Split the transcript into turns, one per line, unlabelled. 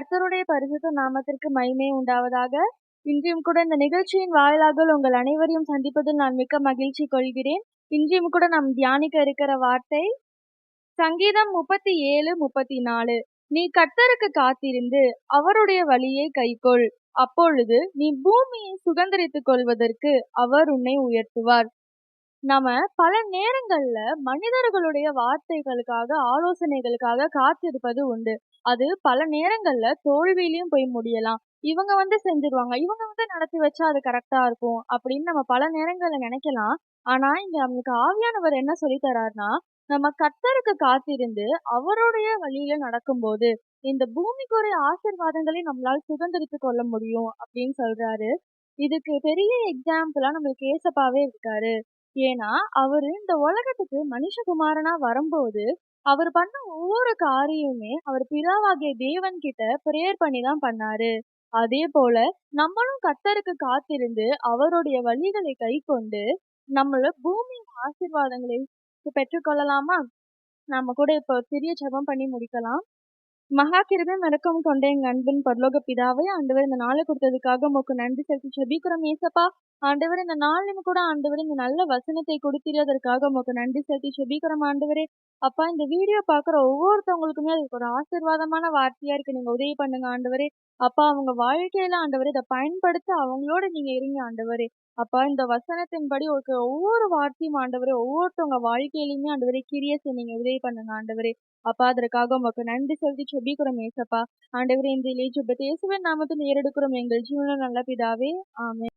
கர்த்தருடைய பரிசுத்த நாமத்திற்கு மகிமை உண்டாவதாக. இன்றையும் கூட இந்த நிகழ்ச்சியின் வாயிலாக உங்கள் அனைவரையும் சந்திப்பதில் நான் மிக்க மகிழ்ச்சி கொள்கிறேன். இன்றையும் கூட நாம் தியானிக்க இருக்கிற வார்த்தை சங்கீதம் முப்பத்தி ஏழு முப்பத்தி நாலு. நீ கர்த்தருக்கு காத்திருந்து அவருடைய வழியை கைக்கொள். அப்பொழுது நீ பூமியை சுதந்திரித்துக் கொள்வதற்கு அவர் உன்னை உயர்த்துவார். நம்ம பல நேரங்கள்ல மனிதர்களுடைய வார்த்தைகளுக்காக ஆலோசனைகளுக்காக காத்திருப்பது உண்டு. அது பல நேரங்கள்ல தோல்வியிலயும் போய் முடியலாம். இவங்க வந்து செஞ்சிருவாங்க. இவங்க வந்து நடத்தி வச்சா அது கரெக்டா இருக்கும் அப்படின்னு நம்ம பல நேரங்கள்ல நினைக்கலாம். ஆனா இங்க நம்மளுக்கு ஆவியானவர் என்ன சொல்லி தர்றாருன்னா நம்ம கர்த்தருக்கு காத்திருந்து அவருடைய வழியில நடக்கும்போது இந்த பூமிக்குரிய ஆசிர்வாதங்களை நம்மளால சுதந்திரித்து கொள்ள முடியும் அப்படின்னு சொல்றாரு. இதுக்கு பெரிய எக்ஸாம்பிளா நம்மளுக்கு ஏசப்பாவே இருக்காரு. ஏன்னா அவரு இந்த உலகத்துக்கு மனுஷகுமாரனா வரும்போது அவர் பண்ண ஒவ்வொரு காரியமுமே அவர் பிதாவாகிய தேவன் கிட்ட பிரேயர் பண்ணி தான் பண்ணாரு. அதே போல நம்மளும் கத்தருக்கு காத்திருந்து அவருடைய வழிகளை கை கொண்டு நம்மள பூமியின் ஆசீர்வாதங்களை பெற்றுக்கொள்ளலாமா நம்ம கூட இப்போ சிறிய ஜெபம் பண்ணி முடிக்கலாம். மகா கிருபையும் கொண்ட எங்க அன்பின் பரலோக பிதாவை ஆண்டவர் இந்த நாளை கொடுத்ததுக்காக உமக்கு நன்றி செலுத்தி ஜெபிக்கிறோம் ஏசப்பா. ஆண்டவர் இந்த நாளிலும் கூட ஆண்டவர் இந்த நல்ல வசனத்தை கொடுத்திருந்ததற்காக உங்களுக்கு நன்றி செலுத்தி செபிக்கிறோம் ஆண்டவரே. அப்பா இந்த வீடியோ பாக்குற ஒவ்வொருத்தவங்களுக்குமே அதுக்கு ஒரு ஆசீர்வாதமான வார்த்தையா இருக்கு. நீங்க உதவி பண்ணுங்க ஆண்டவரே. அப்பா அவங்க வாழ்க்கையில ஆண்டவர் இதை பயன்படுத்த அவங்களோட நீங்க இருங்க ஆண்டவரே. அப்பா இந்த வசனத்தின்படி ஒரு ஒவ்வொரு வார்த்தையும் ஆண்டவரே ஒவ்வொருத்தவங்க வாழ்க்கையிலுமே ஆண்டவரே கிரிய நீங்க உதவி பண்ணுங்க ஆண்டவரே. அப்பா அதற்காக உமக்கு நன்றி செலுத்தி செபிக்கிறோம் ஏசப்பா ஆண்டவரே இந்த இளைய சுபத்தை இயேசுவின் நாமத்தில் ஏறெடுக்கிறோம் எங்கள் ஜீவன நல்ல பிதாவே. ஆமே